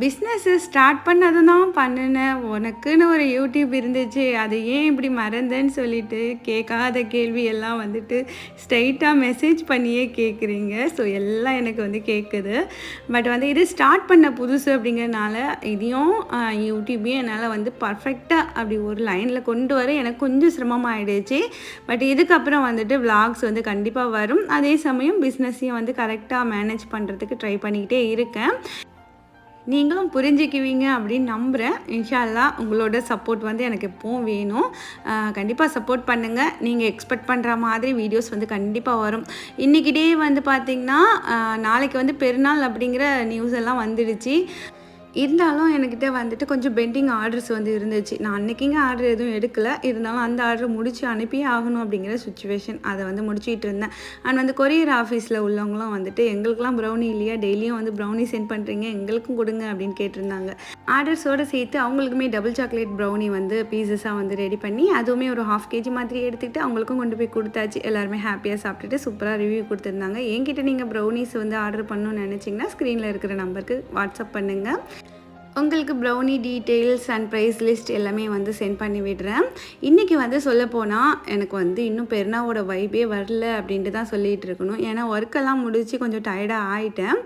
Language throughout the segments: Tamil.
பிஸ்னஸ்ஸு ஸ்டார்ட் பண்ணது தான் பண்ணினேன் உனக்குன்னு ஒரு யூடியூப் இருந்துச்சு அது ஏன் இப்படி மறந்தேன்னு சொல்லிட்டு கேட்காத கேள்வி எல்லாம் வந்துட்டு ஸ்ட்ரைட்டாக மெசேஜ் பண்ணியே கேட்குறீங்க. ஸோ எல்லாம் எனக்கு வந்து கேட்குது. பட் வந்து இது ஸ்டார்ட் பண்ண புதுசு அப்படிங்கிறனால இதையும் யூடியூபையும் என்னால் வந்து பர்ஃபெக்டாக அப்படி ஒரு லைனில் கொண்டு வர எனக்கு கொஞ்சம் சிரமமாயிடுச்சு. பட் இதுக்கப்புறம் வந்துட்டு விளாக்ஸ் வந்து கண்டிப்பாக வரும். அதே சமயம் பிஸ்னஸையும் வந்து கரெக்டாக மேனேஜ் பண்ணுறதுக்கு ட்ரை பண்ணிக்கிட்டே இருக்கேன். நீங்களும் புரிஞ்சுக்குவீங்க அப்படின்னு நம்புகிறேன் இன்ஷால்லா உங்களோட சப்போர்ட் வந்து எனக்கு எப்பவும் வேணும். கண்டிப்பாக சப்போர்ட் பண்ணுங்கள் நீங்கள் எக்ஸ்பெக்ட் பண்ணுற மாதிரி வீடியோஸ் வந்து கண்டிப்பாக வரும். இன்றைக்கி டே வந்து பார்த்திங்கன்னா நாளைக்கு வந்து பெருநாள் அப்படிங்கிற நியூஸ் எல்லாம் வந்துடுச்சு. இருந்தாலும் என்கிட்ட வந்துட்டு கொஞ்சம் பெண்டிங் ஆர்டர்ஸ் வந்து இருந்துச்சு. நான் அன்றைக்கிங்க ஆர்டர் எதுவும் எடுக்கல. இருந்தாலும் அந்த ஆர்டர் முடிச்சு அனுப்பியே ஆகணும் அப்படிங்கிற சுச்சுவேஷன் அதை வந்து முடிச்சுட்டு இருந்தேன். அண்ட் வந்து கொரியர் ஆஃபீஸில் உள்ளவங்களும் வந்துட்டு எங்களுக்கெல்லாம் ப்ரௌனி இல்லையா? டெய்லியும் வந்து ப்ரௌனி சென்ட் பண்ணுறீங்க எங்களுக்கும் கொடுங்க அப்படின்னு கேட்டிருந்தாங்க. ஆர்டர்ஸோடு சேர்த்து அவங்களுக்குமே டபுள் சாக்லேட் ப்ரௌனி வந்து பீசஸாக வந்து ரெடி பண்ணி அதுவுமே ஒரு ஹாஃப் கேஜி மாதிரி எடுத்துக்கிட்டு அவங்களுக்கும் கொண்டு போய் கொடுத்தாச்சு. எல்லாருமே ஹாப்பியாக சாப்பிட்டுட்டு சூப்பராக ரிவ்யூ கொடுத்துருந்தாங்க. என்கிட்ட நீங்கள் ப்ரௌனிஸ் வந்து ஆர்டர் பண்ணணும்னு நினச்சிங்கன்னா ஸ்க்ரீனில் இருக்கிற நம்பருக்கு வாட்ஸ்அப் பண்ணுங்கள் உங்களுக்கு brownie details and price list எல்லாமே வந்து சென்ட் பண்ணி விடுறேன். இன்றைக்கி வந்து சொல்லப்போனால் எனக்கு வந்து இன்னும் பெருனாவோட வைபே வரல அப்படின்ட்டு தான் சொல்லிகிட்டு இருக்கணும். ஏன்னா ஒர்க்கெல்லாம் முடித்து கொஞ்சம் டயர்டாக ஆகிட்டேன்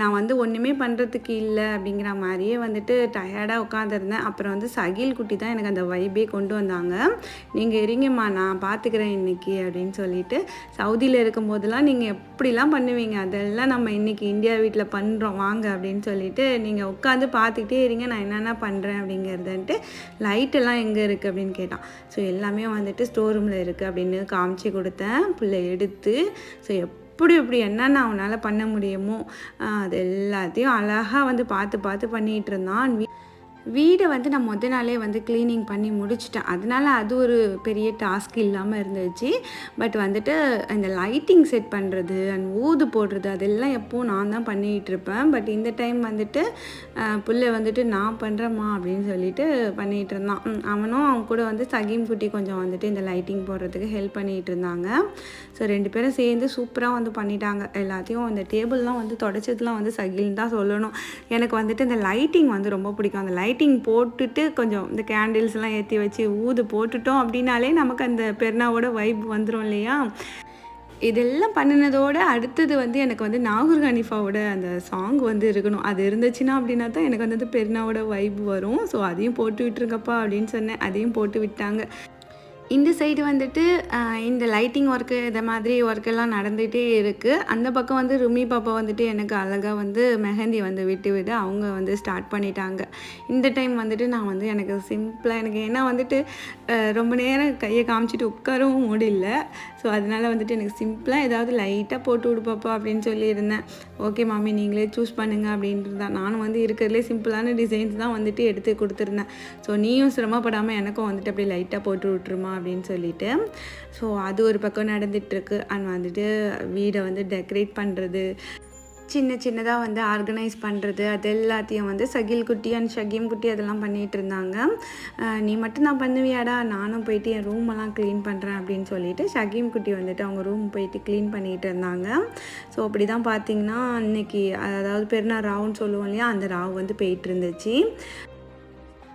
நான் வந்து ஒன்றுமே பண்ணுறதுக்கு இல்லை அப்படிங்கிற மாதிரியே வந்துட்டு டயர்டாக உட்காந்துருந்தேன் அப்புறம் வந்து சகில் குட்டி தான் எனக்கு அந்த வைபே கொண்டு வந்தாங்க. நீங்கள் இருங்கம்மா நான் பார்த்துக்கிறேன் இன்னைக்கு அப்படின்னு சொல்லிட்டு. சவுதியில் இருக்கும்போதெல்லாம் நீங்கள் எப்படிலாம் பண்ணுவீங்க? அதெல்லாம் நம்ம இன்றைக்கி இந்தியா வீட்டில் பண்ணுறோம் வாங்க அப்படின்னு சொல்லிட்டு நீங்கள் உட்காந்து பார்த்து பார்த்துக்கிட்டே இருங்க நான் என்னென்ன பண்ணுறேன் அப்படிங்கிறதுன்ட்டு லைட்டெல்லாம் எங்கே இருக்குது அப்படின்னு கேட்டான். ஸோ எல்லாமே வந்துட்டு ஸ்டோர் ரூமில் இருக்குது அப்படின்னு காமிச்சு கொடுத்தேன். பிள்ளை எடுத்து ஸோ எப்படி எப்படி என்னென்ன அவனால் பண்ண முடியுமோ அது எல்லாத்தையும் அழகாக வந்து பார்த்து பார்த்து பண்ணிகிட்டு இருந்தான். வீடை வந்து நான் முத நாளே வந்து க்ளீனிங் பண்ணி முடிச்சிட்டேன். அதனால அது ஒரு பெரிய டாஸ்க் இல்லாமல் இருந்துச்சு. பட் வந்துட்டு இந்த லைட்டிங் செட் பண்ணுறது அண்ட் ஊது போடுறது அதெல்லாம் எப்போவும் நான் தான் பண்ணிகிட்டு இருப்பேன். பட் இந்த டைம் வந்துட்டு பிள்ளை புள்ள வந்துட்டு நான் பண்ணுறேம்மா அப்படின்னு சொல்லிட்டு பண்ணிகிட்டு இருந்தான். அவனும் அவன் கூட வந்து சகீம் குட்டி கொஞ்சம் வந்துட்டு இந்த லைட்டிங் போடுறதுக்கு ஹெல்ப் பண்ணிகிட்டு இருந்தாங்க. ஸோ ரெண்டு பேரும் சேர்ந்து சூப்பராக வந்து பண்ணிட்டாங்க. எல்லாத்தையும் இந்த டேபிள்லாம் வந்து தொடச்சதுலாம் வந்து சகில்னு தான் சொல்லணும். எனக்கு வந்துட்டு இந்த லைட்டிங் வந்து ரொம்ப பிடிக்கும். அந்த லைட் லைட்டிங் போட்டுட்டு கொஞ்சம் இந்த கேண்டில்ஸ்லாம் ஏற்றி வச்சு ஊது போட்டுட்டோம் அப்படின்னாலே நமக்கு அந்த பெருனாவோட வைப் வந்துடும் இல்லையா? இதெல்லாம் பண்ணினதோட அடுத்தது வந்து எனக்கு வந்து நாகூர் ஹனிஃபாவோட அந்த சாங் வந்து இருக்கணும். அது இருந்துச்சுன்னா அப்படின்னா தான் எனக்கு வந்து பெருனாவோட வைப் வரும். ஸோ அதையும் போட்டு விட்டுருங்கப்பா அப்படின்னு சொன்னேன். அதையும் போட்டு விட்டாங்க. இந்த சைடு வந்துட்டு இந்த லைட்டிங் ஒர்க்கு இந்த மாதிரி ஒர்க்கெல்லாம் நடந்துகிட்டே இருக்குது அந்த பக்கம் வந்து ருமி பாப்பா வந்துட்டு எனக்கு அழகாக வந்து மெஹந்தி வந்து விட்டு விட்டு அவங்க வந்து ஸ்டார்ட் பண்ணிட்டாங்க. இந்த டைம் வந்துட்டு நான் வந்து எனக்கு சிம்பிளாக எனக்கு ஏன்னா வந்துட்டு ரொம்ப நேரம் கையை காமிச்சிட்டு உட்காரவும் முடியல ஸோ அதனால வந்துட்டு எனக்கு சிம்பிளாக ஏதாவது லைட்டாக போட்டு விடுப்பாப்பா அப்படின்னு சொல்லியிருந்தேன். ஓகே மாமி நீங்களே சூஸ் பண்ணுங்க அப்படின்ட்டு தான். நானும் வந்து இருக்கிறதுலே சிம்பிளான டிசைன்ஸ் தான் வந்துட்டு எடுத்து கொடுத்துருந்தேன். ஸோ நீயும் சிரமப்படாமல் எனக்கும் வந்துட்டு அப்படியே லைட்டாக போட்டு விட்ருமா அப்படின்னு சொல்லிட்டு. ஸோ அது ஒரு பக்கம் நடந்துகிட்ருக்கு அண்ட் வந்துட்டு வீடை வந்து டெக்கரேட் பண்ணுறது சின்ன சின்னதாக வந்து ஆர்கனைஸ் பண்ணுறது அது எல்லாத்தையும் வந்து சகில் குட்டி அண்ட் ஷகீம் குட்டி அதெல்லாம் பண்ணிகிட்டு இருந்தாங்க. நீ மட்டும் நான் பண்ணுவியாடா நானும் போயிட்டு என் ரூமெல்லாம் க்ளீன் பண்ணுறேன் அப்படின்னு சொல்லிட்டு ஷகீம் குட்டி வந்துட்டு அவங்க ரூம் போயிட்டு க்ளீன் பண்ணிகிட்டு இருந்தாங்க. ஸோ அப்படி தான் பார்த்தீங்கன்னா இன்னைக்கு அதாவது பெருநாள் ராவுன்னு சொல்லுவோம் இல்லையா அந்த ராவு வந்து போயிட்டு இருந்துச்சு.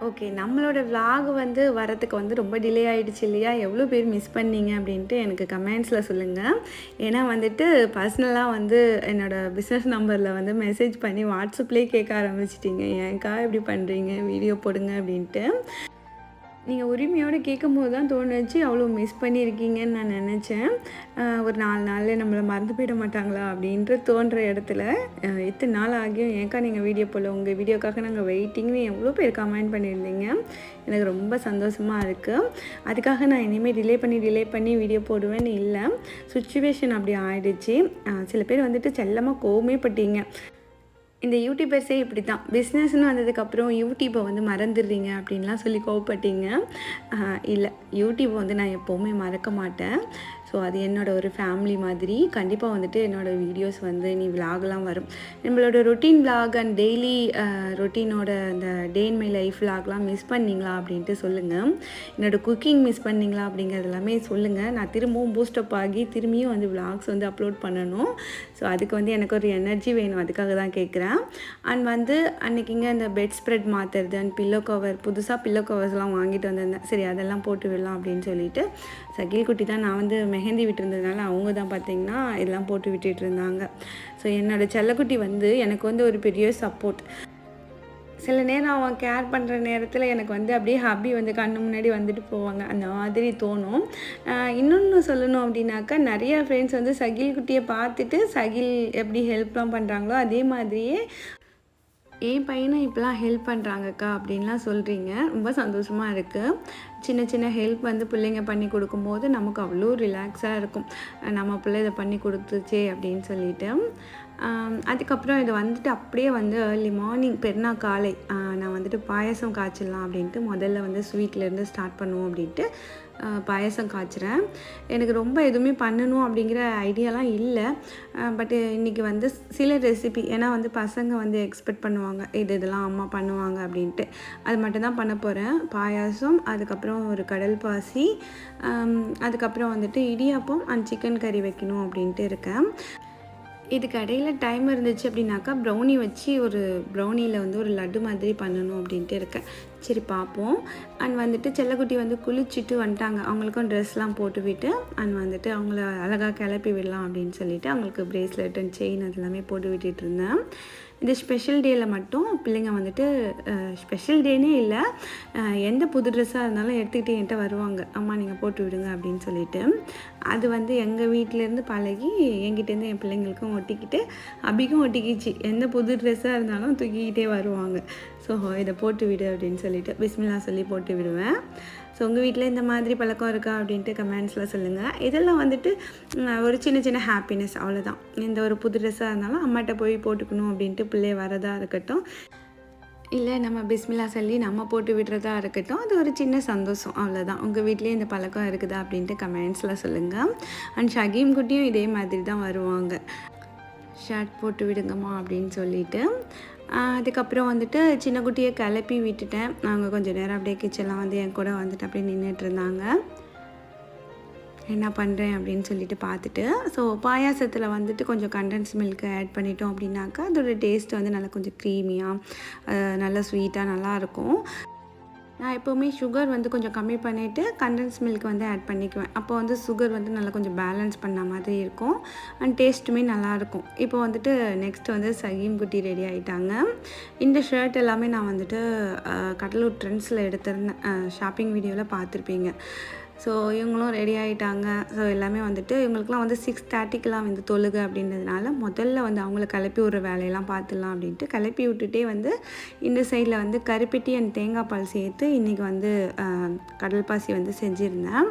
ஓகே நம்மளோட vlog வந்து வரத்துக்கு வந்து ரொம்ப டிலே ஆயிடுச்சு இல்லையா? எவ்வளோ பேர் மிஸ் பண்ணீங்க அப்படின்ட்டு எனக்கு கமெண்ட்ஸில் சொல்லுங்கள் ஏன்னா வந்துட்டு பர்சனலாக வந்து என்னோடய பிஸ்னஸ் நம்பரில் வந்து மெசேஜ் பண்ணி வாட்ஸ்அப்லேயே கேட்க ஆரம்பிச்சிட்டிங்க. ஏன்க்கா இப்படி பண்ணுறீங்க வீடியோ போடுங்க அப்படின்ட்டு. நீங்கள் உரிமையோடு கேட்கும்போது தான் தோணுச்சு அவ்வளோ மிஸ் பண்ணியிருக்கீங்கன்னு நான் நினச்சேன். ஒரு நாலு நாளில் நம்மளை மறந்து போயிட மாட்டாங்களா? அப்படின்ற தோன்ற இடத்துல இத்தனை நாள் ஆகியும் ஏக்கா நீங்கள் வீடியோ போல் உங்கள் வீடியோக்காக நாங்கள் வெயிட்டிங்னு எவ்வளோ பேர் கமெண்ட் பண்ணியிருந்தீங்க? எனக்கு ரொம்ப சந்தோஷமாக இருக்குது அதுக்காக நான் இனிமேல் டிலே பண்ணி டிலே பண்ணி வீடியோ போடுவேன்னு இல்லை. சுச்சுவேஷன் அப்படி ஆயிடுச்சு. சில பேர் வந்துட்டு செல்லமாக கோவமே பட்டீங்க. இந்த யூடியூபர்ஸே இப்படி தான் பிஸ்னஸ்னு வந்ததுக்கப்புறம் யூடியூப்பை வந்து மறந்துடுறீங்க அப்படின்லாம் சொல்லி கோவப்பட்டீங்க. இல்லை யூடியூப் வந்து நான் எப்போவுமே மறக்க மாட்டேன். ஸோ அது என்னோட ஒரு ஃபேமிலி மாதிரி. கண்டிப்பாக வந்துட்டு என்னோடய வீடியோஸ் வந்து நீ விலாக்லாம் வரும். நம்மளோட ரொட்டீன் விலாக் அண்ட் டெய்லி ரொட்டீனோட அந்த டே இன் மை லைஃப் விலாக்லாம் மிஸ் பண்ணீங்களா அப்படின்ட்டு சொல்லுங்கள் என்னோட குக்கிங் மிஸ் பண்ணீங்களா அப்படிங்கிறது எல்லாமே சொல்லுங்கள் நான் திரும்பவும் பூஸ்டப் ஆகி திரும்பியும் வந்து விலாக்ஸ் வந்து அப்லோட் பண்ணணும். ஸோ அதுக்கு வந்து எனக்கு ஒரு எனர்ஜி வேணும். அதுக்காக தான் கேட்குறேன் அண்ட் வந்து அன்றைக்கிங்க இந்த பெட் ஸ்ப்ரெட் மாற்றுறது அண்ட் பில்லோ கவர் புதுசாக பில்லோ கவர்ஸ்லாம் வாங்கிட்டு வந்திருந்தேன். சரி அதெல்லாம் போட்டு விடலாம் அப்படின்னு சொல்லிட்டு. சகில் குட்டி தான் நான் வந்து மெஹந்தி விட்டுருந்ததுனால அவங்க தான் பார்த்தீங்கன்னா இதெல்லாம் போட்டு விட்டுட்டு இருந்தாங்க ஸோ என்னோட செல்லக்குட்டி வந்து எனக்கு வந்து ஒரு பெரிய சப்போர்ட் சில நேரம் அவன் கேர் பண்ணுற நேரத்தில் எனக்கு வந்து அப்படியே ஹாப்பி வந்து கண்ணு முன்னாடி வந்துட்டு போவாங்க. அந்த மாதிரி தோணும். இன்னொன்று சொல்லணும் அப்படின்னாக்கா நிறைய ஃப்ரெண்ட்ஸ் வந்து சகில் குட்டியை பார்த்துட்டு சகில் எப்படி ஹெல்ப்லாம் பண்ணுறாங்களோ அதே மாதிரியே என் பையனும் இப்போலாம் ஹெல்ப் பண்ணுறாங்கக்கா அப்படின்லாம் சொல்கிறீங்க ரொம்ப சந்தோஷமாக இருக்குது சின்ன சின்ன ஹெல்ப் வந்து பிள்ளைங்க பண்ணி கொடுக்கும்போது நமக்கு அவ்வளோ ரிலாக்ஸாக இருக்கும். நம்ம பிள்ளை இதை பண்ணி கொடுத்துச்சே அப்படின்னு சொல்லிட்டு. அதுக்கப்புறம் இது வந்துட்டு அப்படியே வந்து ஏர்லி மார்னிங் பெருநா காலை நான் வந்துட்டு பாயசம் காய்ச்சிடலாம் அப்படின்ட்டு முதல்ல வந்து ஸ்வீட்லேருந்து ஸ்டார்ட் பண்ணுவோம் அப்படின்ட்டு பாயசம் காய்ச்சுறேன். எனக்கு ரொம்ப எதுவுமே பண்ணணும் அப்படிங்கிற ஐடியாலாம் இல்லை. பட் இன்றைக்கி வந்து சில ரெசிபி ஏன்னா வந்து பசங்க வந்து எக்ஸ்பெக்ட் பண்ணுவாங்க இது இதெல்லாம் அம்மா பண்ணுவாங்க அப்படின்ட்டு. அது மட்டும்தான் பண்ண போகிறேன் பாயாசம் அதுக்கப்புறம் ஒரு கடல் பாசி அதுக்கப்புறம் வந்துட்டு இடியாப்பம் அண்ட் சிக்கன் கறி வைக்கணும் அப்படின்ட்டு இருக்கேன். இதுக்கு இடையில டைம் இருந்துச்சு அப்படின்னாக்கா ப்ரௌனி வச்சு ஒரு ப்ரௌனியில் வந்து ஒரு லட்டு மாதிரி பண்ணணும் அப்படின்ட்டு இருக்கேன். சரி பார்ப்போம். அண்ட் வந்துட்டு செல்லக்குட்டி வந்து குளிச்சுட்டு வந்துட்டாங்க. அவங்களுக்கும் ட்ரெஸ்லாம் போட்டு விட்டு அண்ட் வந்துட்டு அவங்கள அழகாக கிளப்பி விடலாம் அப்படின்னு சொல்லிட்டு அவங்களுக்கு பிரேஸ்லெட் அண்ட் செயின் அதெல்லாமே போட்டு விட்டுட்டு இருந்தேன். இந்த ஸ்பெஷல் டேயில் மட்டும் பிள்ளைங்க வந்துட்டு ஸ்பெஷல் டேனே இல்லை. எந்த புது ட்ரெஸ்ஸாக இருந்தாலும் எடுத்துக்கிட்டு என்கிட்ட வருவாங்க. அம்மா நீங்கள் போட்டு விடுங்க அப்படின்னு சொல்லிட்டு. அது வந்து எங்கள் வீட்டிலேருந்து பழகி என்கிட்டேருந்து என் பிள்ளைங்களுக்கும் ஒட்டிக்கிட்டு அபிக்கும் ஒட்டிக்கிச்சு. எந்த புது ட்ரெஸ்ஸாக இருந்தாலும் தூக்கிக்கிட்டே வருவாங்க. ஸோ இதை போட்டு விடு அப்படின்னு சொல்லிட்டு. பிஸ்மில்லா சொல்லி போட்டு விடுவேன். ஸோ உங்கள் வீட்டில் இந்த மாதிரி பழக்கம் இருக்கா அப்படின்ட்டு கமெண்ட்ஸில் சொல்லுங்கள் இதெல்லாம் வந்துட்டு ஒரு சின்ன சின்ன ஹாப்பினஸ் அவ்வளோதான் எந்த ஒரு புது ட்ரெஸ்ஸாக இருந்தாலும் அம்மாட்ட போய் போட்டுக்கணும் அப்படின்ட்டு பிள்ளை வரதா இருக்கட்டும். இல்லை நம்ம பிஸ்மில்லா சொல்லி நம்ம போட்டு விடுறதா இருக்கட்டும். அது ஒரு சின்ன சந்தோஷம் அவ்வளோதான் உங்கள் வீட்லேயே இந்த பழக்கம் இருக்குதா அப்படின்ட்டு கமெண்ட்ஸில் சொல்லுங்கள் அண்ட் ஷகீம் குட்டியும் இதே மாதிரி தான் வருவாங்க. ஷர்ட் போட்டு விடுங்கம்மா அப்படின்னு சொல்லிட்டு. அதுக்கப்புறம் வந்துட்டு சின்ன குட்டியை கிளப்பி விட்டுட்டேன். நாங்கள் கொஞ்சம் நேரம் அப்படியே கிச்சன்லாம் வந்து என் கூட வந்துட்டு அப்படியே நின்றுட்டு இருந்தாங்க. என்ன பண்ணுறேன் அப்படின்னு சொல்லிட்டு பார்த்துட்டு ஸோ பாயாசத்தில் வந்துட்டு கொஞ்சம் கண்டன்ஸ் மில்க் ஆட் பண்ணிட்டோம் அப்படின்னாக்கா அதோட டேஸ்ட் வந்து நல்லா கொஞ்சம் க்ரீமியாக நல்லா ஸ்வீட்டாக நல்லாயிருக்கும் நான் எப்போவுமே சுகர் வந்து கொஞ்சம் கம்மி பண்ணிவிட்டு கண்டன்ஸ் மில்க் வந்து ஆட் பண்ணிக்குவேன். அப்போ வந்து சுகர் வந்து நல்லா கொஞ்சம் பேலன்ஸ் பண்ண மாதிரி இருக்கும். அண்ட் டேஸ்ட்டுமே நல்லாயிருக்கும் இப்போ வந்துட்டு நெக்ஸ்ட் வந்து சகீம் குட்டி ரெடி ஆகிட்டாங்க இந்த ஷர்ட் எல்லாமே நான் வந்துட்டு கடலூர் ட்ரெண்ட்ஸில் எடுத்திருந்தேன். ஷாப்பிங் வீடியோவில் பார்த்துருப்பீங்க. ஸோ இவங்களும் ரெடி ஆகிட்டாங்க ஸோ எல்லாமே வந்துட்டு இவங்களுக்குலாம் வந்து சிக்ஸ் தேர்ட்டிக்கெலாம் வந்து தொழுகு அப்படின்றதுனால முதல்ல வந்து அவங்கள கிளப்பி விட்ற வேலையெல்லாம் பார்த்துடலாம் அப்படின்ட்டு கிளப்பி விட்டுட்டே வந்து இந்த சைடில் வந்து கருப்பெட்டி அண்ட் தேங்காய் பால் சேர்த்து இன்றைக்கி வந்து கடல் பாசி வந்து செஞ்சுருந்தேன்.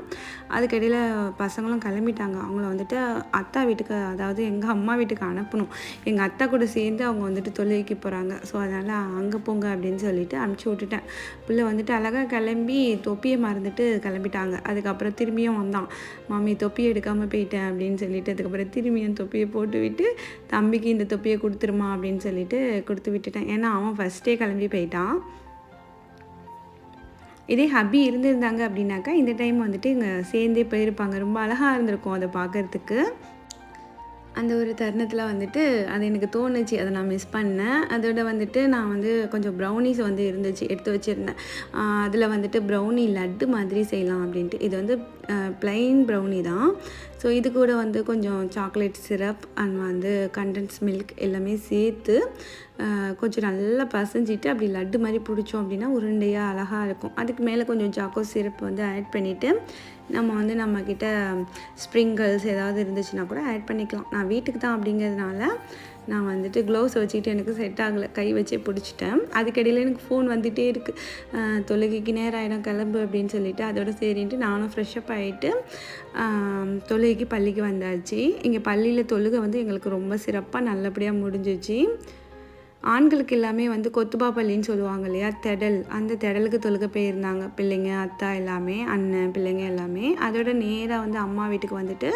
அதுக்கடியில் பசங்களும் கிளம்பிட்டாங்க. அவங்கள வந்துட்டு அத்தா வீட்டுக்கு அதாவது எங்கள் அம்மா வீட்டுக்கு அனுப்பணும். எங்கள் அத்தா கூட சேர்ந்து அவங்க வந்துட்டு தொழுகைக்கு போகிறாங்க ஸோ அதனால் அங்கே போங்க அப்படின்னு சொல்லிட்டு அனுப்பிச்சி விட்டுட்டேன். பிள்ளை வந்துட்டு அழகாக கிளம்பி தொப்பியை மறந்துட்டு கிளம்பிட்டாங்க. அது அதுக்கப்புறம் திரும்பியும் வந்தான். மாமி தொப்பி எடுக்காமல் போயிட்டேன் அப்படின்னு சொல்லிட்டு அதுக்கப்புறம் திரும்பியும் தொப்பியை போட்டு விட்டு தம்பிக்கு இந்த தொப்பியை கொடுத்துருமா அப்படின்னு சொல்லிட்டு கொடுத்து விட்டுட்டேன். ஏன்னா அவன் ஃபஸ்ட்டே கிளம்பி போயிட்டான். இதே ஹப்பி இருந்திருந்தாங்க அப்படின்னாக்கா இந்த டைம் வந்துட்டு இங்கே சேர்ந்தே போயிருப்பாங்க. ரொம்ப அழகாக இருந்திருக்கும் அதை பார்க்கறதுக்கு. அந்த ஒரு தருணத்தில் வந்துட்டு அது எனக்கு தோணுச்சு அதை நான் மிஸ் பண்ணேன். அதோட வந்துட்டு நான் வந்து கொஞ்சம் ப்ரௌனிஸ் வந்து இருந்துச்சு எடுத்து வச்சுருந்தேன். அதில் வந்துட்டு ப்ரௌனி லட்டு மாதிரி செய்யலாம் அப்படின்ட்டு. இது வந்து ப்ளைன் ப்ரௌனி தான். ஸோ இது கூட வந்து கொஞ்சம் சாக்லேட் சிரப் அண்ட் வந்து கண்டன்ஸ் மில்க் எல்லாமே சேர்த்து கொஞ்சம் நல்லா பசஞ்சிட்டு அப்படி லட்டு மாதிரி பிடிச்சோம் அப்படின்னா உருண்டையாக அழகாக இருக்கும். அதுக்கு மேலே கொஞ்சம் சாக்கோ சிரப் வந்து ஆட் பண்ணிவிட்டு நம்ம வந்து நம்மக்கிட்ட ஸ்ப்ரிங்கிள்ஸ் ஏதாவது இருந்துச்சுன்னா கூட ஆட் பண்ணிக்கலாம். நான் வீட்டுக்கு தான் அப்படிங்கிறதுனால நான் வந்துட்டு க்ளவுஸ் வச்சுக்கிட்டு எனக்கு செட் ஆகலை. கை வச்சே பிடிச்சிட்டேன். அதுக்கிடையில் எனக்கு ஃபோன் வந்துகிட்டே இருக்குது தொழுகைக்கு நேரம் ஆகிடும் கிளம்பு அப்படின்னு சொல்லிட்டு. அதோட சரின்ட்டு நானும் ஃப்ரெஷ்ஷப் ஆகிட்டு தொழுகைக்கு பள்ளிக்கு வந்தாச்சு. இங்கே பள்ளியில் தொழுகை வந்து எங்களுக்கு ரொம்ப சிறப்பாக நல்லபடியாக முடிஞ்சிச்சு. ஆண்களுக்கு எல்லாமே வந்து கொத்துபா பள்ளின்னு சொல்லுவாங்க இல்லையா? தெடல். அந்த தெடலுக்கு தொழுக போயிருந்தாங்க. பிள்ளைங்க அத்தா எல்லாமே அண்ணன் பிள்ளைங்க எல்லாமே. அதோட நேராக வந்து அம்மா வீட்டுக்கு வந்துட்டு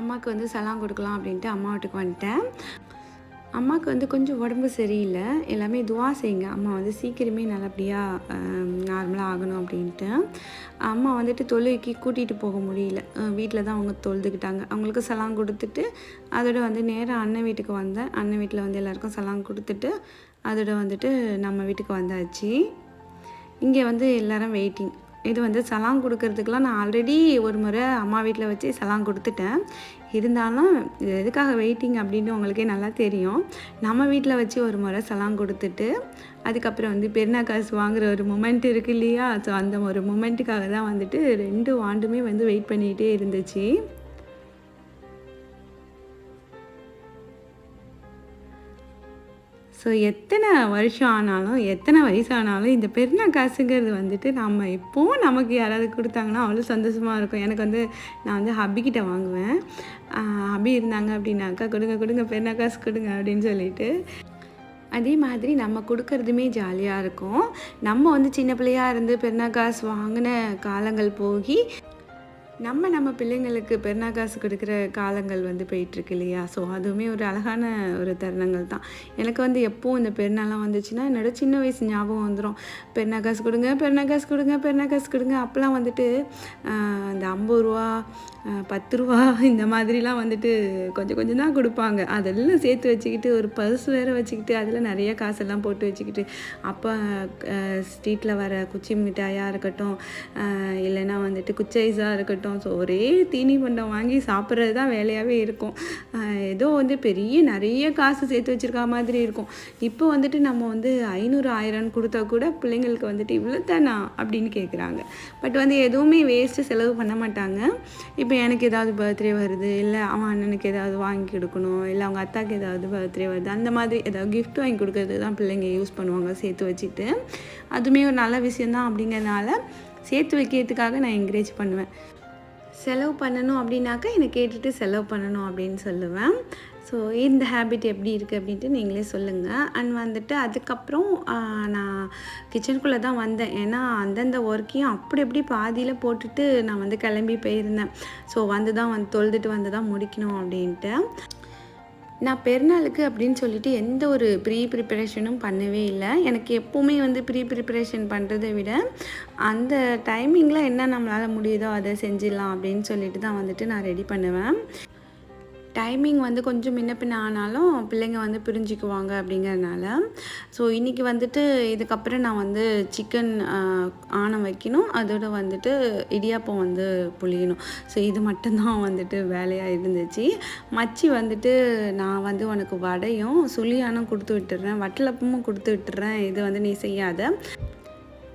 அம்மாவுக்கு வந்து சலாம் கொடுக்கலாம் அப்படின்ட்டு அம்மா வீட்டுக்கு வந்துட்டேன். அம்மாவுக்கு வந்து கொஞ்சம் உடம்பு சரியில்லை. எல்லாமே துவா செய்யுங்க. அம்மா வந்து சீக்கிரமே நல்லபடியாக நார்மலாக ஆகணும் அப்படின்ட்டு. அம்மா வந்துட்டு தொழுகைக்கு கூட்டிகிட்டு போக முடியல. வீட்டில் தான் அவங்க தொழுதுக்கிட்டாங்க. அவங்களுக்கு சலாம் கொடுத்துட்டு அதோட வந்து நேராக அண்ணன் வீட்டுக்கு வந்தேன். அண்ணன் வீட்டில் வந்து எல்லாருக்கும் சலாம் கொடுத்துட்டு அதோட வந்துட்டு நம்ம வீட்டுக்கு வந்தாச்சு. இங்கே வந்து எல்லாரும் வெயிட்டிங் இது வந்து சலாம் கொடுக்கறதுக்கெலாம் நான் ஆல்ரெடி ஒரு முறை அம்மா வீட்டில் வச்சு சலாம் கொடுத்துட்டேன். இருந்தாலும் இது எதுக்காக வெயிட்டிங் அப்படின்னு உங்களுக்கே நல்லா தெரியும். நம்ம வீட்டில் வச்சு ஒரு முறை சலாம் கொடுத்துட்டு அதுக்கப்புறம் வந்து பெருநா காசு வாங்குற ஒரு மூமெண்ட் இருக்கு இல்லையா? ஸோ அந்த ஒரு மூமெண்ட்டுக்காக தான் வந்துட்டு ரெண்டு ஆண்டுமே வந்து வெயிட் பண்ணிகிட்டே இருந்துச்சு. ஸோ எத்தனை வருஷம் ஆனாலும் எத்தனை வயசானாலும் இந்த பெருநா காசுங்கிறது வந்துட்டு நம்ம எப்போவும் நமக்கு யாராவது கொடுத்தாங்கன்னா அவ்வளோ சந்தோஷமாக இருக்கும். எனக்கு வந்து நான் வந்து ஹபிக்கிட்ட வாங்குவேன். ஹபி இருந்தாங்க அப்படின்னாக்கா கொடுங்க கொடுங்க பெருநா காசு கொடுங்க அப்படின்னு சொல்லிட்டு. அதே மாதிரி நம்ம கொடுக்கறதுமே ஜாலியாக இருக்கும். நம்ம வந்து சின்ன பிள்ளையாக இருந்து பெருநா காசு வாங்கின காலங்கள் போகி நம்ம நம்ம பிள்ளைங்களுக்கு பெருநா காசு கொடுக்குற காலங்கள் வந்து போயிட்டுருக்கு இல்லையா? ஸோ அதுவுமே ஒரு அழகான ஒரு தருணங்கள் தான். எனக்கு வந்து எப்போது இந்த பெருநாளாம் வந்துச்சுன்னா என்னோட சின்ன வயசு ஞாபகம் வந்துடும் பெருநா காசு கொடுங்க பெருநா காசு கொடுங்க பெருநா காசு கொடுங்க. அப்போல்லாம் வந்துட்டு இந்த ஐம்பது ரூபா பத்து ரூபா இந்த மாதிரிலாம் வந்துட்டு கொஞ்சம் கொஞ்சம் தான் கொடுப்பாங்க. அதெல்லாம் சேர்த்து வச்சுக்கிட்டு ஒரு பர்ஸ் வேறு வச்சுக்கிட்டு அதில் நிறைய காசெல்லாம் போட்டு வச்சுக்கிட்டு அப்போ ஸ்ட்ரீட்டில் வர குச்சி மிட்டாயாக இருக்கட்டும் இல்லைன்னா வந்துட்டு குச்சைஸாக இருக்கட்டும் ஸோ ஒரே தீனி பண்டம் வாங்கி சாப்பிட்றது தான் வேலையாகவே இருக்கும் ஏதோ வந்து பெரிய நிறைய காசு சேர்த்து வச்சுருக்க மாதிரி இருக்கும். இப்போ வந்துட்டு நம்ம வந்து ஐநூறு ஆயிரம்னு கொடுத்தா கூட பிள்ளைங்களுக்கு வந்துட்டு இவ்வளோ தானா அப்படின்னு கேட்குறாங்க பட் வந்து எதுவுமே வேஸ்ட்டு செலவு பண்ண மாட்டாங்க. இப்போ எனக்கு ஏதாவது பர்த்டே வருது இல்லை அவன் அண்ணனுக்கு ஏதாவது வாங்கி கொடுக்கணும் இல்லை அவங்க அத்தாக்கு ஏதாவது பர்த்டே வருது அந்த மாதிரி ஏதாவது கிஃப்ட் வாங்கி கொடுக்கறது தான் பிள்ளைங்க யூஸ் பண்ணுவாங்க சேர்த்து வச்சுட்டு. அதுவுமே ஒரு நல்ல விஷயந்தான் அப்படிங்கிறதுனால சேர்த்து வைக்கிறதுக்காக நான் என்கரேஜ் பண்ணுவேன். செலவு பண்ணணும் அப்படின்னாக்கா என்னை கேட்டுட்டு செலவு பண்ணணும் அப்படின்னு சொல்லுவேன். ஸோ இந்த ஹேபிட் எப்படி இருக்குது அப்படின்ட்டு நீங்களே சொல்லுங்கள் அண்ட் வந்துட்டு அதுக்கப்புறம் நான் கிச்சனுக்குள்ளே தான் வந்தேன். ஏன்னா அந்தந்த ஒர்க்கையும் அப்படி அப்படி பாதியில் போட்டுட்டு நான் வந்து கிளம்பி போயிருந்தேன். ஸோ வந்து தான் வந்து தொழுதுட்டு வந்து தான் முடிக்கணும் அப்படின்ட்டு. நான் பெருநாளுக்கு அப்படின்னு சொல்லிட்டு எந்த ஒரு ப்ரீ ப்ரிப்பரேஷனும் பண்ணவே இல்லை. எனக்கு எப்போவுமே வந்து ப்ரீ ப்ரிப்பரேஷன் பண்ணுறதை விட அந்த டைமிங்கில் என்ன நம்மளால் முடியுதோ அதை செஞ்சிடலாம் அப்படின்னு சொல்லிட்டு தான் வந்துட்டு நான் ரெடி பண்ணுவேன். டைமிங் வந்து கொஞ்சம் முன்ன பின்ன ஆனாலும் பிள்ளைங்க வந்து பிரிஞ்சுக்குவாங்க அப்படிங்கிறதுனால ஸோ இன்றைக்கி வந்துட்டு இதுக்கப்புறம் நான் வந்து சிக்கன் ஆணம் வைக்கணும். அதோட வந்துட்டு இடியாப்பம் வந்து புளியணும் ஸோ இது மட்டும்தான் வந்துட்டு வேலையாக இருந்துச்சு. மச்சி வந்துட்டு நான் வந்து உனக்கு வடையும் சுழியானும் கொடுத்து விட்டுறேன். வட்டலப்பமும் கொடுத்து விட்டுறேன். இது வந்து நீ செய்யாத.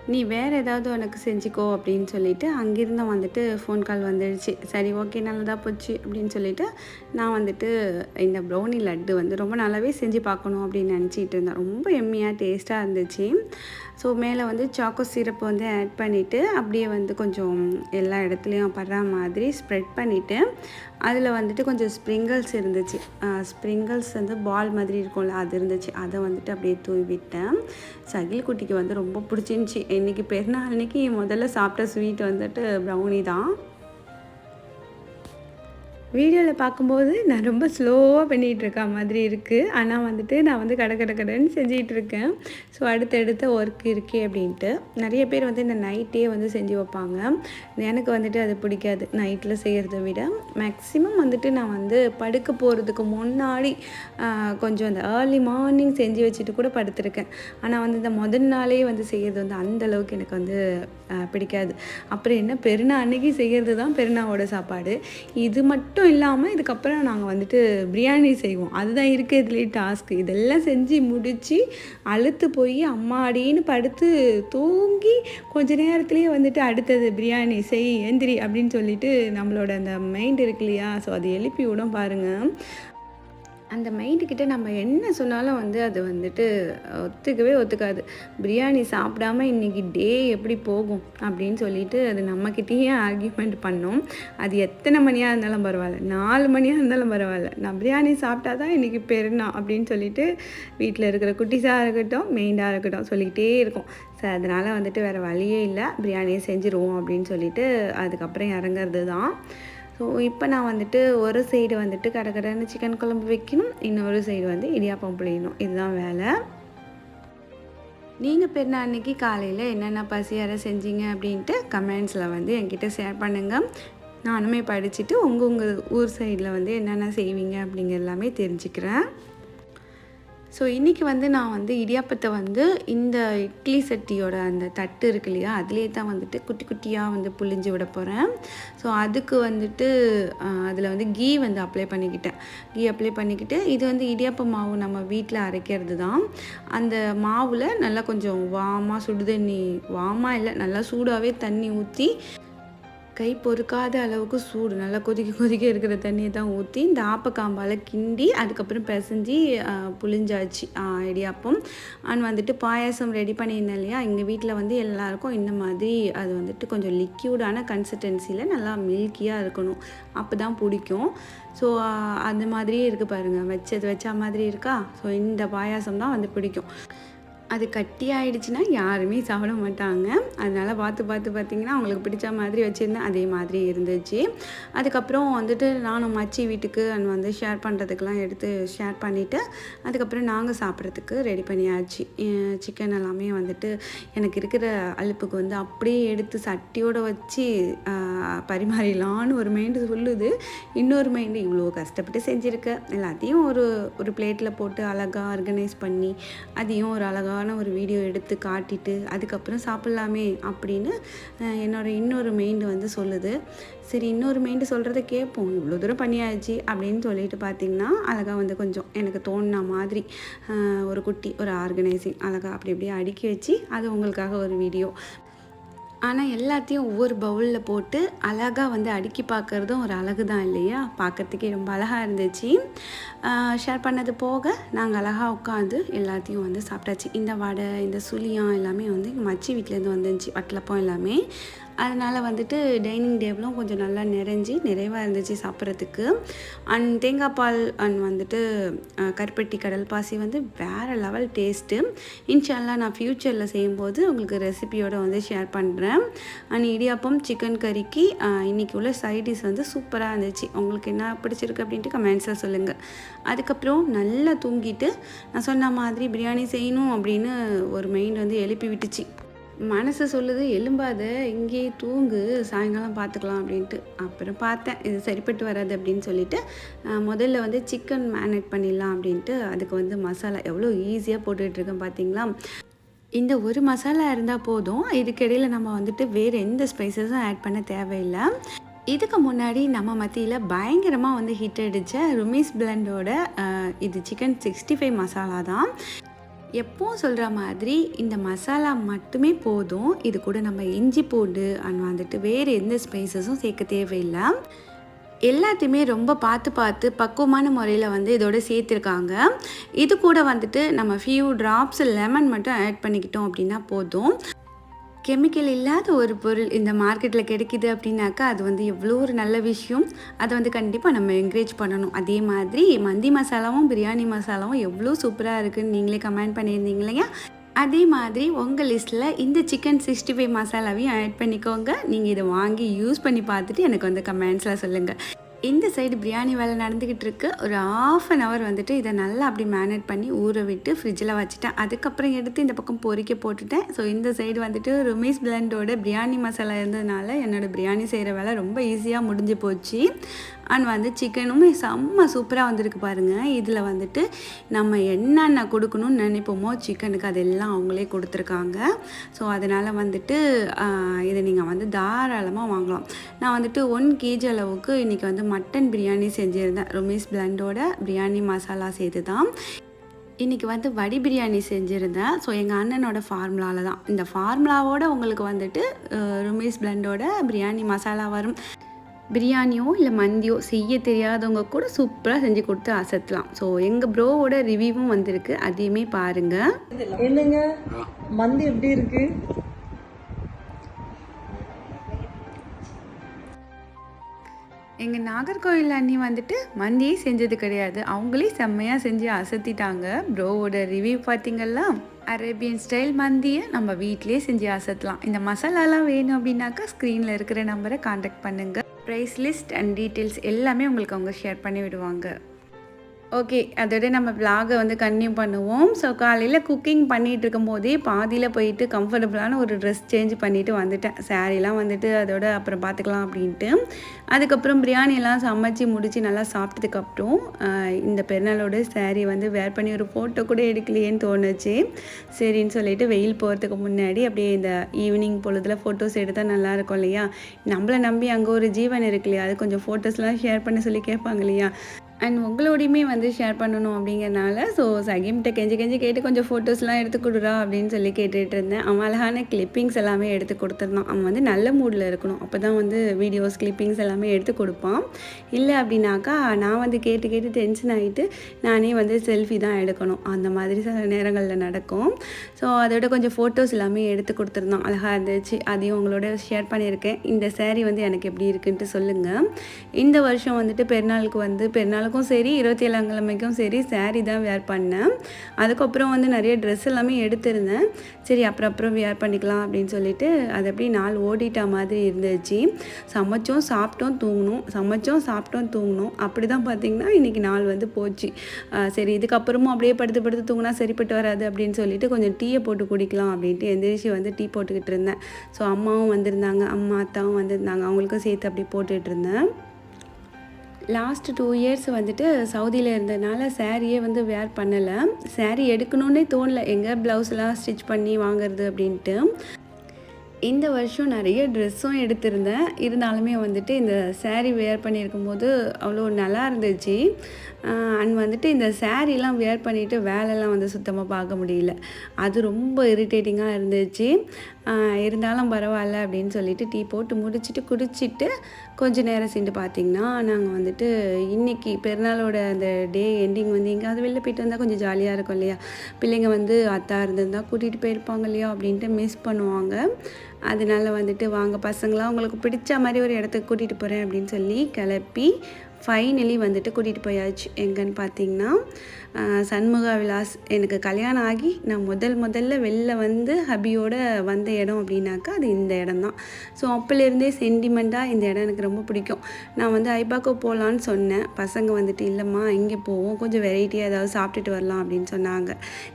நீ வேறு ஏதாவது உனக்கு செஞ்சுக்கோ அப்படின்னு சொல்லிட்டு அங்கேருந்து வந்துட்டு ஃபோன் கால் வந்துடுச்சு சரி ஓகே நல்லதாக போச்சு அப்படின்னு சொல்லிட்டு நான் வந்துட்டு இந்த ப்ரௌனி லட்டு வந்து ரொம்ப நல்லாவே செஞ்சு பார்க்கணும் அப்படின்னு நினச்சிட்டு இருந்தேன். ரொம்ப எம்மியாக டேஸ்ட்டாக இருந்துச்சு. ஸோ மேலே வந்து சாக்கோ சிரப் வந்து ஆட் பண்ணிவிட்டு அப்படியே வந்து கொஞ்சம் எல்லா இடத்துலையும் படுற மாதிரி ஸ்ப்ரெட் பண்ணிவிட்டு அதில் வந்துட்டு கொஞ்சம் ஸ்ப்ரிங்கிள்ஸ் இருந்துச்சு. ஸ்ப்ரிங்கிள்ஸ் வந்து பால் மாதிரி இருக்கும்ல அது இருந்துச்சு. அதை வந்துட்டு அப்படியே தூவி விட்டேன் சகில் குட்டிக்கு வந்து ரொம்ப பிடிச்சிருந்துச்சி. இன்றைக்கி பெருநாள் அன்னைக்கு முதல்ல சாப்பிட்ட ஸ்வீட் வந்துட்டு ப்ரௌனி தான். வீடியோவில் பார்க்கும்போது நான் ரொம்ப ஸ்லோவாக பண்ணிகிட்டு இருக்க மாதிரி இருக்குது ஆனால் வந்துட்டு நான் வந்து கடை கடை கடைன்னு செஞ்சிகிட்டு இருக்கேன் ஸோ அடுத்தடுத்த ஒர்க் இருக்கே அப்படின்ட்டு. நிறைய பேர் வந்து இந்த நைட்டே வந்து செஞ்சு வைப்பாங்க. எனக்கு வந்துட்டு அது பிடிக்காது. நைட்டில் செய்கிறத விட மேக்ஸிமம் வந்துட்டு நான் வந்து படுக்க போகிறதுக்கு முன்னாடி கொஞ்சம் அந்த ஏர்லி மார்னிங் செஞ்சு வச்சுட்டு கூட படுத்திருக்கேன். ஆனால் வந்து இந்த முதல் நாளே வந்து செய்கிறது வந்து அந்த அளவுக்கு எனக்கு வந்து பிடிக்காது. அப்புறம் என்ன? பெருநா அன்னைக்கு செய்கிறது தான் பெருநாவோட சாப்பாடு. இது மட்டும் இல்லாமல் இதுக்கப்புறம் நாங்கள் வந்துட்டு பிரியாணி செய்வோம். அதுதான் இருக்கிறதுலே டாஸ்க் இதெல்லாம் செஞ்சு முடித்து அழுத்து போய் அம்மாடின்னு படுத்து தூங்கி கொஞ்ச நேரத்துலேயே வந்துட்டு அடுத்தது பிரியாணி செய் எந்திரி அப்படின்னு சொல்லிட்டு நம்மளோட அந்த மைண்ட் இருக்கு இல்லையா? ஸோ அது எழுப்பி விடும் பாருங்கள் அந்த மைண்டுக்கிட்ட நம்ம என்ன சொன்னாலும் வந்து அது வந்துட்டு ஒத்துக்கவே ஒத்துக்காது. பிரியாணி சாப்பிடாம இன்றைக்கி டே எப்படி போகும் அப்படின்னு சொல்லிட்டு அது நம்மக்கிட்டேயே ஆர்கியூமெண்ட் பண்ணோம். அது எத்தனை மணியாக இருந்தாலும் பரவாயில்ல. நாலு மணியாக இருந்தாலும் பரவாயில்ல. நான் பிரியாணி சாப்பிட்டா தான் இன்றைக்கி பெருனா அப்படின்னு சொல்லிட்டு வீட்டில் இருக்கிற குட்டிஸாக இருக்கட்டும் மெயின்டாக இருக்கட்டும் சொல்லிக்கிட்டே இருக்கும். ஸோ அதனால் வந்துட்டு வேறு வழியே இல்லை. பிரியாணியை செஞ்சுருவோம் அப்படின்னு சொல்லிட்டு அதுக்கப்புறம் இறங்குறது தான் ஸோ இப்போ நான் வந்துட்டு ஒரு சைடு வந்துட்டு கடற்கடன்னு சிக்கன் குழம்பு வைக்கணும். இன்னொரு சைடு வந்து இடியாப்பம் புளியணும் இதுதான் வேலை. நீங்கள் பெருநா அன்னைக்கு காலையில் என்னென்ன பசியார செஞ்சீங்க அப்படின்ட்டு கமெண்ட்ஸில் வந்து என்கிட்ட ஷேர் பண்ணுங்கள் நானுமே படிச்சுட்டு உங்கள் உங்கள் ஊர் சைடில் வந்து என்னென்ன செய்வீங்க அப்படிங்கிற எல்லாமே தெரிஞ்சுக்கிறேன். ஸோ இன்றைக்கி வந்து நான் வந்து இடியாப்பத்தை வந்து இந்த இட்லி சட்டியோட அந்த தட்டு இருக்கு இல்லையா அதுலேயே தான் வந்துட்டு குட்டி குட்டியாக வந்து புழிஞ்சு விட போகிறேன் ஸோ அதுக்கு வந்துட்டு அதில் வந்து கீ வந்து அப்ளை பண்ணிக்கிட்டேன். கீ அப்ளை பண்ணிக்கிட்டு இது வந்து இடியாப்ப மாவு நம்ம வீட்டில் அரைக்கிறது தான். அந்த மாவில் நல்லா கொஞ்சம் வாமாக சுடுதண்ணி வாமாக இல்லை நல்லா சூடாகவே தண்ணி ஊற்றி கை பொறுக்காத அளவுக்கு சூடு. நல்லா கொதிக்க கொதிக்க இருக்கிற தண்ணியை தான் ஊற்றி இந்த ஆப்பக்காம்பால் கிண்டி அதுக்கப்புறம் பிசைஞ்சி புளிஞ்சாச்சு இடியாப்பம். அண்ட் வந்துட்டு பாயாசம் ரெடி பண்ணியிருந்தேன் இல்லையா? எங்கள் வீட்டில் வந்து எல்லாருக்கும் இந்த மாதிரி அது வந்துட்டு கொஞ்சம் லிக்யூடான கன்சிஸ்டன்சியில் நல்லா மில்கியாக இருக்கணும். அப்போ தான் பிடிக்கும் ஸோ அந்த மாதிரியே இருக்குது பாருங்கள் வச்சது வச்சா மாதிரி இருக்கா? ஸோ இந்த பாயாசம் தான் வந்து பிடிக்கும். அது கட்டி ஆயிடுச்சுன்னா யாருமே சாப்பிட மாட்டாங்க. அதனால் பார்த்து பார்த்து பார்த்திங்கன்னா அவங்களுக்கு பிடிச்ச மாதிரி வச்சுருந்தேன். அதே மாதிரி இருந்துச்சு. அதுக்கப்புறம் வந்துட்டு நானும் மச்சி வீட்டுக்கு அண்ட் வந்து ஷேர் பண்ணுறதுக்கெலாம் எடுத்து ஷேர் பண்ணிவிட்டு அதுக்கப்புறம் நாங்கள் சாப்பிட்றதுக்கு ரெடி பண்ணியாச்சு. சிக்கன் எல்லாமே வந்துட்டு எனக்கு இருக்கிற அலுப்புக்கு வந்து அப்படியே எடுத்து சட்டியோடு வச்சு பரிமாறிடலான்னு ஒரு மைண்டு சொல்லுது. இன்னொரு மைண்டு இவ்வளோ கஷ்டப்பட்டு செஞ்சுருக்க. எல்லாத்தையும் ஒரு ஒரு பிளேட்டில் போட்டு அழகாக ஆர்கனைஸ் பண்ணி அதையும் ஒரு அழகாக அழகான ஒரு வீடியோ எடுத்து காட்டிட்டு அதுக்கப்புறம் சாப்பிட்லாமே அப்படின்னு என்னோடய என்னோட இன்னொரு மைண்டு வந்து சொல்லுது. சரி இன்னொரு மைண்டு சொல்கிறத கேட்போம். இவ்வளோ தூரம் பண்ணியாச்சு அப்படின்னு சொல்லிட்டு பார்த்தீங்கன்னா அழகாக வந்து கொஞ்சம் எனக்கு தோணுன மாதிரி ஒரு குட்டி ஒரு ஆர்கனைசிங் அழகாக அப்படி அப்படியே அடுக்கி வச்சு அது உங்களுக்காக ஒரு வீடியோ ஆனால் எல்லாத்தையும் ஒவ்வொரு பவுலில் போட்டு அழகாக வந்து அடுக்கி பார்க்குறதும் ஒரு அழகு தான் இல்லையா? பார்க்கறதுக்கே ரொம்ப அழகாக இருந்துச்சு. ஷேர் பண்ணது போக நாங்கள் அழகாக உட்காந்து எல்லாத்தையும் வந்து சாப்பிட்டாச்சு. இந்த வடை இந்த சுழியம் எல்லாமே வந்து எங்கள் மச்சி வீட்டிலேருந்து வந்துருந்துச்சு. வட்டலப்பம் எல்லாமே. அதனால் வந்துட்டு டைனிங் டேபிளும் கொஞ்சம் நல்லா நிறைஞ்சி நிறைவாக இருந்துச்சு சாப்பிட்றதுக்கு. அண்ட் தேங்காய் பால் அண்ட் வந்துட்டு கருப்பட்டி கடல் பாசி வந்து வேறு லெவல் டேஸ்ட்டு இன்ஷால்லா நான் ஃப்யூச்சரில் செய்யும்போது உங்களுக்கு ரெசிபியோடு வந்து ஷேர் பண்ணுறேன் அண்ட் இடியாப்பம் சிக்கன் கறிக்கு இன்றைக்கி உள்ள சைடிஸ் வந்து சூப்பராக இருந்துச்சு. உங்களுக்கு என்ன பிடிச்சிருக்கு அப்படின்ட்டு கமெண்ட்ஸில் சொல்லுங்கள் அதுக்கப்புறம் நல்லா தூங்கிட்டு நான் சொன்ன மாதிரி பிரியாணி செய்யணும் அப்படின்னு ஒரு மைண்ட் வந்து எழுப்பி விட்டுச்சு. மனசு சொல்லுது எலும்பாத இங்கேயே தூங்கு சாயங்காலம் பார்த்துக்கலாம் அப்படின்ட்டு. அப்புறம் பார்த்தேன் இது சரிப்பட்டு வராது அப்படின்னு சொல்லிட்டு முதல்ல வந்து சிக்கன் மேனேட் பண்ணிடலாம் அப்படின்ட்டு அதுக்கு வந்து மசாலா எவ்வளோ ஈஸியாக போட்டுட்ருக்கேன் பார்த்தீங்களா இந்த ஒரு மசாலா இருந்தால் போதும். இதுக்கிடையில் நம்ம வந்துட்டு வேறு எந்த ஸ்பைசஸும் ஆட் பண்ண தேவையில்லை. இதுக்கு முன்னாடி நம்ம மத்தியில் பயங்கரமாக வந்து ஹிட் அடித்த ருமீஸ் பிளண்டோட இது சிக்கன் சிக்ஸ்டி ஃபைவ் மசாலா தான். எப்பவும் சொல்கிற மாதிரி இந்த மசாலா மட்டுமே போதும். இது கூட நம்ம இஞ்சி பூண்டு அண்ட் வந்துட்டு வேறு எந்த ஸ்பைசஸும் சேர்க்க தேவையில்லை. எல்லாத்தையுமே ரொம்ப பார்த்து பார்த்து பக்குவமான முறையில் வந்து இதோட சேர்த்துருக்காங்க. இது கூட வந்துட்டு நம்ம ஃபியூ ட்ராப்ஸ் லெமன் மட்டும் ஆட் பண்ணிக்கிட்டோம் அப்படின்னா போதும். கெமிக்கல் இல்லாத ஒரு பொருள் இந்த மார்க்கெட்டில் கிடைக்கிது அப்படின்னாக்கா அது வந்து எவ்வளோ ஒரு நல்ல விஷயம். அதை வந்து கண்டிப்பாக நம்ம என்கரேஜ் பண்ணணும். அதே மாதிரி மந்தி மசாலாவும் பிரியாணி மசாலாவும் எவ்வளோ சூப்பராக இருக்குன்னு நீங்களே கமெண்ட் பண்ணியிருந்தீங்க இல்லையா? அதே மாதிரி உங்கள் லிஸ்ட்டில் இந்த சிக்கன் சிக்ஸ்டி ஃபைவ் மசாலாவையும் ஆட் பண்ணிக்கோங்க. நீங்கள் இதை வாங்கி யூஸ் பண்ணி பார்த்துட்டு எனக்கு வந்து கமெண்ட்ஸில் சொல்லுங்கள் இந்த சைடு பிரியாணி வேலை நடந்துக்கிட்டு இருக்கு. ஒரு ஆஃப் அன் ஹவர் வந்துட்டு இதை நல்லா அப்படி மேனேட் பண்ணி ஊற விட்டு ஃப்ரிட்ஜில் வச்சுட்டேன். அதுக்கப்புறம் எடுத்து இந்த பக்கம் பொறிக்க போட்டுட்டேன். ஸோ இந்த சைடு வந்துட்டு ருமேஸ் பிளண்டோட பிரியாணி மசாலா இருந்ததுனால என்னோட பிரியாணி செய்கிற வேலை ரொம்ப ஈஸியாக முடிஞ்சு போச்சு. அண்ட் வந்து சிக்கனுமே செம்ம சூப்பராக வந்திருக்கு பாருங்கள் இதில் வந்துட்டு நம்ம என்னென்ன கொடுக்கணும்னு நினைப்போமோ சிக்கனுக்கு அதெல்லாம் அவங்களே கொடுத்துருக்காங்க. ஸோ அதனால் வந்துட்டு இதை நீங்கள் வந்து தாராளமாக வாங்கலாம். நான் வந்துட்டு ஒன் கேஜி அளவுக்கு இன்றைக்கி வந்து மட்டன் பிரியாணி செஞ்சுருந்தேன். ரொமேஸ் பிளண்டோட பிரியாணி மசாலா சேர்த்து தான் இன்றைக்கி வந்து வடி பிரியாணி செஞ்சுருந்தேன். ஸோ எங்கள் அண்ணனோட ஃபார்முலாவில் தான். இந்த ஃபார்முலாவோட உங்களுக்கு வந்துட்டு ருமேஸ் பிளண்டோட பிரியாணி மசாலா வரும். பிரியாணியோ இல்லை மந்தியோ செய்ய தெரியாதவங்க கூட சூப்பராக செஞ்சு கொடுத்து அசத்தலாம். ஸோ எங்கள் ப்ரோவோட ரிவ்யூவும் வந்திருக்கு. அதையுமே பாருங்கள் என்னங்க? மந்தி எப்படி இருக்கு? எங்கள் நாகர்கோவில் அண்ணி வந்துட்டு மந்தியே செஞ்சது கிடையாது. அவங்களே செம்மையாக செஞ்சு அசத்திட்டாங்க. ப்ரோவோட ரிவ்யூ பார்த்தீங்களா அரேபியன் ஸ்டைல் மந்தியை நம்ம வீட்டிலேயே செஞ்சு அசத்தலாம். இந்த மசாலாலாம் வேணும் அப்படின்னாக்கா ஸ்க்ரீனில் இருக்கிற நம்பரை காண்டாக்ட் பண்ணுங்கள் ப்ரைஸ் லிஸ்ட் அண்ட் டீட்டெயில்ஸ் எல்லாமே உங்களுக்கு அவங்க ஷேர் பண்ணி விடுவாங்க ஓகே அதோட நம்ம vlog-அ வந்து கன்டினியூ பண்ணுவோம். ஸோ காலையில் குக்கிங் பண்ணிகிட்டு இருக்கும்போதே பாதியில் போயிட்டு கம்ஃபர்டபுளான ஒரு ட்ரெஸ் சேஞ்ச் பண்ணிவிட்டு வந்துட்டேன். சாரீலாம் வந்துட்டு அதோட அப்புறம் பார்த்துக்கலாம் அப்படின்ட்டு. அதுக்கப்புறம் பிரியாணியெல்லாம் சமைச்சி சமைச்சு முடித்து நல்லா சாப்பிட்டதுக்கப்புறம் இந்த பெருநாளோட saree வந்து வேர் பண்ணி ஒரு ஃபோட்டோ கூட எடுக்கலையேன்னு தோணுச்சு. சரின்னு சொல்லிட்டு வெயில் போகிறதுக்கு முன்னாடி அப்படியே இந்த ஈவினிங் பொழுதுல ஃபோட்டோஸ் எடுத்தால் நல்லாயிருக்கும் இல்லையா? நம்மளை நம்பி அங்கே ஒரு ஜீவன் இருக்கு இல்லையா? அது கொஞ்சம் ஃபோட்டோஸ்லாம் ஷேர் பண்ண சொல்லி கேட்பாங்க இல்லையா? அண்ட் உங்களோடையுமே வந்து ஷேர் பண்ணணும் அப்படிங்கிறனால ஸோ சகிம்கிட்ட கெஞ்சி கெஞ்சி கேட்டு கொஞ்சம் ஃபோட்டோஸ்லாம் எடுத்து கொடுறா அப்படின்னு சொல்லி கேட்டுட்டு இருந்தேன். அவன் அழகான கிளிப்பிங்ஸ் எல்லாமே எடுத்து கொடுத்துருந்தான். அவன் வந்து நல்ல மூடில் இருக்கணும். அப்போ தான் வந்து வீடியோஸ் கிளிப்பிங்ஸ் எல்லாமே எடுத்து கொடுப்பான். இல்லை அப்படின்னாக்கா நான் வந்து கேட்டு கேட்டு டென்ஷன் ஆகிட்டு நானே வந்து செல்ஃபி தான் எடுக்கணும். அந்த மாதிரி சில நேரங்களில் நடக்கும். ஸோ அதோட கொஞ்சம் ஃபோட்டோஸ் எல்லாமே எடுத்து கொடுத்துருந்தான். அழகாக இருந்துச்சு. அதையும் உங்களோட ஷேர் பண்ணியிருக்கேன். இந்த சேரீ வந்து எனக்கு எப்படி இருக்குன்ட்டு சொல்லுங்கள் இந்த வருஷம் வந்துட்டு பெருநாளுக்கு வந்து பெருநாள் அதுக்கும் சரி இருபத்தி ஏழாம் கிழமைக்கும் சரி சேரீ தான் வேர் பண்ணேன். அதுக்கப்புறம் வந்து நிறைய ட்ரெஸ் எல்லாமே எடுத்திருந்தேன். சரி அப்புறம் அப்புறம் வேர் பண்ணிக்கலாம் அப்படின்னு சொல்லிட்டு அது அப்படி நாள் ஓடிட்ட மாதிரி இருந்துச்சு. சமைச்சோம் சாப்பிட்டோம் தூங்கினோம். சமைச்சோம் சாப்பிட்டோம் தூங்கினோம். அப்படி தான் பார்த்தீங்கன்னா இன்றைக்கி நாள் வந்து போச்சு. சரி இதுக்கப்புறமும் அப்படியே படுத்து படுத்து தூங்கினா சரிப்பட்டு வராது அப்படின்னு சொல்லிட்டு கொஞ்சம் டீயை போட்டு குடிக்கலாம் அப்படின்ட்டு எந்திரிச்சு வந்து டீ போட்டுக்கிட்டு இருந்தேன். ஸோ அம்மாவும் வந்திருந்தாங்க அம்மா அத்தாவும் வந்திருந்தாங்க. அவங்களுக்கும் சேர்த்து அப்படி போட்டுகிட்டு இருந்தேன். லாஸ்ட் டூ இயர்ஸ் வந்துட்டு சவுதியில் இருந்ததுனால சாரியே வந்து வேர் பண்ணலை. saree எடுக்கணுன்னே தோணல. எங்கே ப்ளவுஸ்லாம் ஸ்டிச் பண்ணி வாங்குறது அப்படின்ட்டு. இந்த வருஷம் நிறைய ட்ரெஸ்ஸும் எடுத்திருந்தேன். இருந்தாலுமே வந்துட்டு இந்த சேரீ வேர் பண்ணியிருக்கும் போது அவ்வளோ நல்லா இருந்துச்சு. அண்ட் வந்துட்டு இந்த சாரீலாம் வேர் பண்ணிவிட்டு வேலைலாம் வந்து சுத்தமாக பார்க்க முடியல. அது ரொம்ப இரிட்டேட்டிங்காக இருந்துச்சு. இருந்தாலும் பரவாயில்ல அப்படின்னு சொல்லிட்டு டீ போட்டு முடிச்சுட்டு குடிச்சிட்டு கொஞ்ச நேரம் சென்று பார்த்தீங்கன்னா நாங்கள் வந்துட்டு இன்னைக்கு பெருநாளோட அந்த டே எண்டிங் வந்து எங்கேயாவது வெளில போயிட்டு வந்தால் கொஞ்சம் ஜாலியாக இருக்கும் இல்லையா? பிள்ளைங்க வந்து அத்தா இருந்திருந்தால் கூட்டிகிட்டு போயிருப்பாங்க இல்லையா? அப்படின்ட்டு மிஸ் பண்ணுவாங்க. அதனால வந்துட்டு வாங்க பசங்களாம் உங்களுக்கு பிடிச்ச மாதிரி ஒரு இடத்துக்கு கூட்டிகிட்டு போகிறேன் அப்படின்னு சொல்லி கிளப்பி ஃபைனலி வந்துட்டு கூட்டிகிட்டு போயாச்சு. எங்கன்னு பார்த்தீங்கன்னா சண்முகா விலாஸ் எனக்கு கல்யாணம் ஆகி நான் முதல் முதல்ல வெளில வந்து ஹபியோட வந்த இடம் அப்படின்னாக்கா அது இந்த இடம் தான் ஸோ அப்போலேருந்தே சென்டிமெண்ட்டாக இந்த இடம் எனக்கு ரொம்ப பிடிக்கும். நான் வந்து ஐபாக்கோ போகலான்னு சொன்னேன். பசங்க வந்துட்டு இல்லைம்மா இங்கே போவோம். கொஞ்சம் வெரைட்டியாக ஏதாவது சாப்பிட்டுட்டு வரலாம் அப்படின்னு சொன்னாங்க.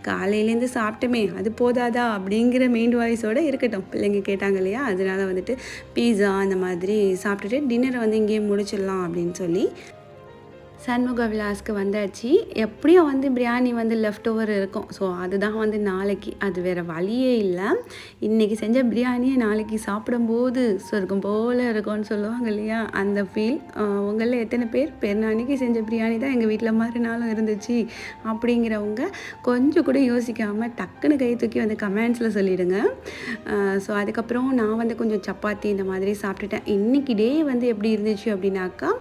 காலையிலேருந்து சாப்பிட்டுமே அது போதாதா? அப்படிங்கிற மெயின் வாய்ஸோட இருக்கட்டும். பிள்ளைங்க கேட்டாங்க இல்லையா? அதனால வந்துட்டு பீஸா அந்த மாதிரி சாப்பிட்டுட்டு டின்னரை வந்து இங்கேயே முடிச்சிடலாம் அப்படின்னு சொல்லி சண்முக விலாஸ்க்கு வந்தாச்சு. எப்படியும் வந்து பிரியாணி வந்து லெஃப்ட் ஓவர் இருக்கும். ஸோ அதுதான் வந்து நாளைக்கு. அது வேறு வழியே இல்லை. இன்றைக்கி செஞ்ச பிரியாணியை நாளைக்கு சாப்பிடும்போது சொர்க்கம் போல் இருக்கும்னு சொல்லுவாங்க இல்லையா? அந்த ஃபீல் உங்களில் எத்தனை பேர்? பெருநாளைக்கு செஞ்ச பிரியாணி தான் எங்கள் வீட்டில் மறுநாளும் இருந்துச்சு. அப்படிங்கிறவங்க கொஞ்சம் கூட யோசிக்காமல் டக்குன்னு கை தூக்கி வந்து கமெண்ட்ஸில் சொல்லிவிடுங்க ஸோ அதுக்கப்புறம் நான் வந்து கொஞ்சம் சப்பாத்தி இந்த மாதிரி சாப்பிட்டுட்டேன். இன்றைக்கி டே வந்து எப்படி இருந்துச்சு அப்படின்னாக்கா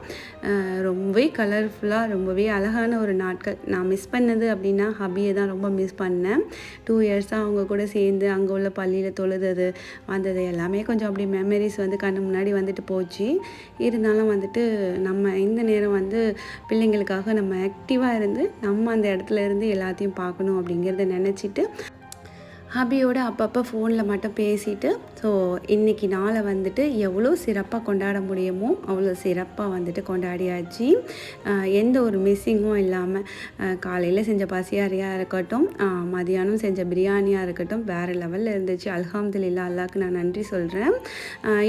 ரொம்பவே கலர் கலர்ஃபுல்லாக ரொம்பவே அழகான ஒரு நாட்கள். நான் மிஸ் பண்ணது அப்படின்னா ஹபியை தான் ரொம்ப மிஸ் பண்ணேன். டூ இயர்ஸாக அவங்க கூட சேர்ந்து அங்கே உள்ள பள்ளியில் தொழுதது வந்தது எல்லாமே கொஞ்சம் அப்படி மெமரிஸ் வந்து கண்ணு முன்னாடி வந்துட்டு போச்சு. இருந்தாலும் வந்துட்டு நம்ம இந்த நேரம் வந்து பிள்ளைங்களுக்காக நம்ம ஆக்டிவாக இருந்து நம்ம அந்த இடத்துல இருந்து எல்லாத்தையும் பார்க்கணும் அப்படிங்கிறத நினச்சிட்டு ஹபியோட அப்பப்போ ஃபோனில் மட்டும் பேசிட்டு ஸோ இன்றைக்கி நாளை வந்துட்டு எவ்வளோ சிறப்பாக கொண்டாட முடியுமோ அவ்வளோ சிறப்பாக வந்துட்டு கொண்டாடியாச்சு. எந்த ஒரு மிஸ்ஸிங்கும் இல்லாமல் காலையில் செஞ்ச பசியாரியாக இருக்கட்டும் மதியானம் செஞ்ச பிரியாணியாக இருக்கட்டும் வேறு லெவலில் இருந்துச்சு. அல்ஹாம்தில் இல்லா அல்லாவுக்கு நான் நன்றி சொல்கிறேன்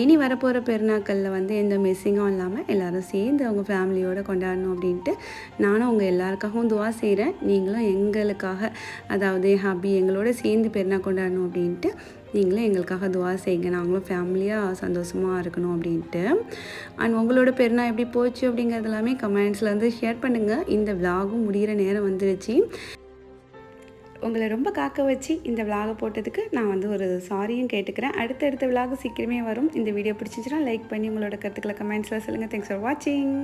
இனி வரப்போகிற பெருநாட்களில் வந்து எந்த மிஸ்ஸிங்கும் இல்லாமல் எல்லோரும் சேர்ந்து அவங்க ஃபேமிலியோடு கொண்டாடணும் அப்படின்ட்டு நானும் அவங்க எல்லாருக்காகவும் துவா செய்கிறேன் நீங்களும் எங்களுக்காக அதாவது ஹாபி ஹபி எங்களோட சேர்ந்து பெருநாள் கொண்டாடணும் அப்படின்ட்டு நீங்களும் எங்களுக்காக துவா செய்யுங்க. நாங்களும் ஃபேமிலியாக சந்தோஷமாக இருக்கணும் அப்படின்ட்டு. அண்ட் உங்களோட பெருநாள் எப்படி போச்சு அப்படிங்கிறது எல்லாமே கமெண்ட்ஸில் வந்து ஷேர் பண்ணுங்கள் இந்த விலாகும் முடிகிற நேரம் வந்துருச்சு. உங்களை ரொம்ப காக்க வச்சு இந்த விலாகை போட்டதுக்கு நான் வந்து ஒரு சாரியும் கேட்டுக்கிறேன். அடுத்தடுத்த விலாகு சீக்கிரமே வரும். இந்த வீடியோ பிடிச்சிச்சுன்னா லைக் பண்ணி உங்களோட கருத்துக்களை கமெண்ட்ஸில் சொல்லுங்கள் தேங்க்ஸ் ஃபார் வாட்சிங்